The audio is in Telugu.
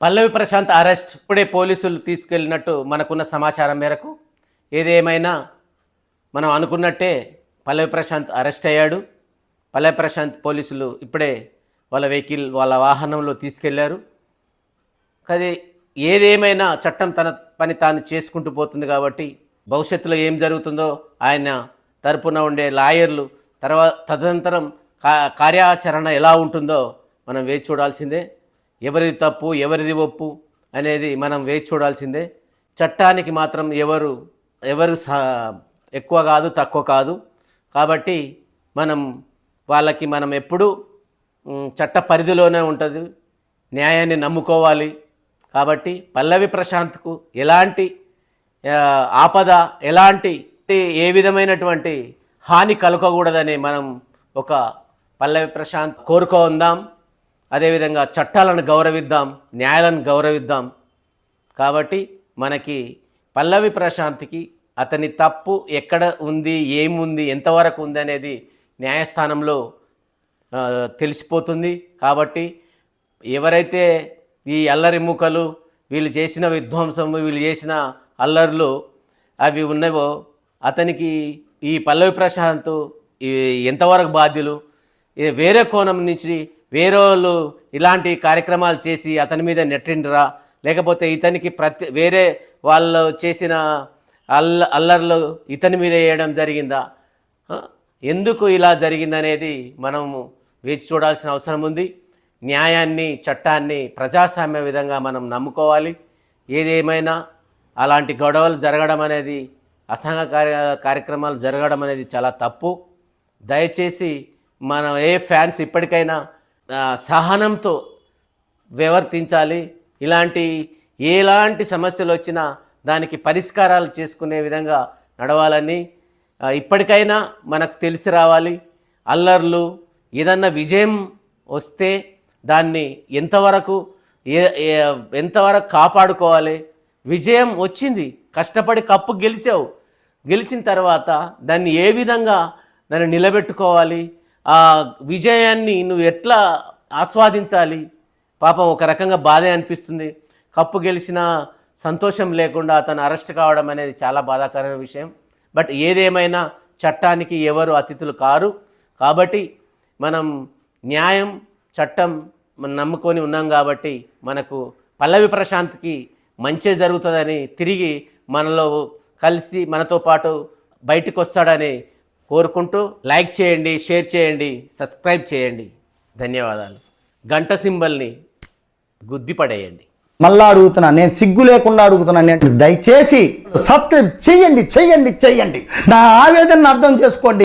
పల్లవి ప్రశాంత్ అరెస్ట్ ఇప్పుడే పోలీసులు తీసుకెళ్ళినట్టు మనకున్న సమాచారం మేరకు ఏదేమైనా మనం అనుకున్నట్టే పల్లవి ప్రశాంత్ అరెస్ట్ అయ్యాడు. పల్లవి ప్రశాంత్ పోలీసులు ఇప్పుడే వాళ్ళ వెహికల్ వాళ్ళ వాహనంలో తీసుకెళ్ళారు. కానీ ఏదేమైనా చట్టం తన పని తాను చేసుకుంటూ పోతుంది కాబట్టి భవిష్యత్తులో ఏం జరుగుతుందో ఆయన తరపున ఉండే లాయర్లు తర్వాత తదనంతరం కా కార్యాచరణ ఎలా ఉంటుందో మనం వేచి చూడాల్సిందే. ఎవరిది తప్పు ఎవరిది ఒప్పు అనేది మనం వేచి చూడాల్సిందే. చట్టానికి మాత్రం ఎవరు ఎవరు స- ఎక్కువ కాదు తక్కువ కాదు. కాబట్టి మనం వాళ్ళకి మనం ఎప్పుడూ చట్ట పరిధిలోనే ఉంటుంది. న్యాయాన్ని నమ్ముకోవాలి. కాబట్టి పల్లవి ప్రశాంత్కు ఎలాంటి ఆపద ఎలాంటి ఏ విధమైనటువంటి హాని కలగకూడదని మనం ఒక పల్లవి ప్రశాంత్ కోరుకుందాం. అదేవిధంగా చట్టాలను గౌరవిద్దాం న్యాయాలను గౌరవిద్దాం. కాబట్టి మనకి పల్లవి ప్రశాంత్కి అతని తప్పు ఎక్కడ ఉంది ఏముంది ఎంతవరకు ఉంది అనేది న్యాయస్థానంలో తెలిసిపోతుంది. కాబట్టి ఎవరైతే ఈ అల్లరి మూకలు వీళ్ళు చేసిన విధ్వంసం వీళ్ళు చేసిన అల్లర్లు అవి ఉన్నవో అతనికి ఈ పల్లవి ప్రశాంత్ ఎంతవరకు బాధ్యులు? వేరే కోణం నుంచి వేరే వాళ్ళు ఇలాంటి కార్యక్రమాలు చేసి అతని మీద నెట్టిండ్రా? లేకపోతే ఇతనికి ప్రతి వేరే వాళ్ళు చేసిన అల్ల అల్లర్లు ఇతని మీద వేయడం జరిగిందా? ఎందుకు ఇలా జరిగిందనేది మనము వేచి చూడాల్సిన అవసరం ఉంది. న్యాయాన్ని చట్టాన్ని ప్రజాస్వామ్య విధంగా మనం నమ్ముకోవాలి. ఏదేమైనా అలాంటి గొడవలు జరగడం అనేది అసంఘ కార్య కార్యక్రమాలు జరగడం అనేది చాలా తప్పు. దయచేసి మనం ఏ ఫ్యాన్స్ ఇప్పటికైనా సహనంతో వ్యవర్తించాలి. ఇలాంటి ఎలాంటి సమస్యలు వచ్చినా దానికి పరిష్కారాలు చేసుకునే విధంగా నడవాలని ఇప్పటికైనా మనకు తెలిసి రావాలి. అల్లర్లు ఏదన్నా విజయం వస్తే దాన్ని ఎంతవరకు ఏ- ఎంతవరకు కాపాడుకోవాలి? విజయం వచ్చింది కష్టపడి కప్పు గెలిచావు. గెలిచిన తర్వాత దాన్ని ఏ విధంగా దాన్ని నిలబెట్టుకోవాలి? ఆ విజయాన్ని నువ్వు ఎట్లా ఆస్వాదించాలి? పాపం ఒక రకంగా బాధే అనిపిస్తుంది. కప్పు గెలిచిన సంతోషం లేకుండా అతను అరెస్ట్ కావడం అనేది చాలా బాధాకరమైన విషయం. బట్ ఏదేమైనా చట్టానికి ఎవరు అతిథులు కారు. కాబట్టి మనం న్యాయం చట్టం మనం నమ్ముకొని ఉన్నాం కాబట్టి మనకు పల్లవి ప్రశాంత్కి మంచి జరుగుతుందని తిరిగి మనలో కలిసి మనతో పాటు బయటకు వస్తాడని కోరుకుంటూ లైక్ చేయండి షేర్ చేయండి సబ్స్క్రైబ్ చేయండి. ధన్యవాదాలు. గంట సింబల్ని గుద్దిపడేయండి. మళ్ళా అడుగుతున్నా నేను సిగ్గు లేకుండా అడుగుతున్నా నేను దయచేసి సబ్స్క్రైబ్ చేయండి చేయండి చేయండి. నా ఆవేదనను అర్థం చేసుకోండి.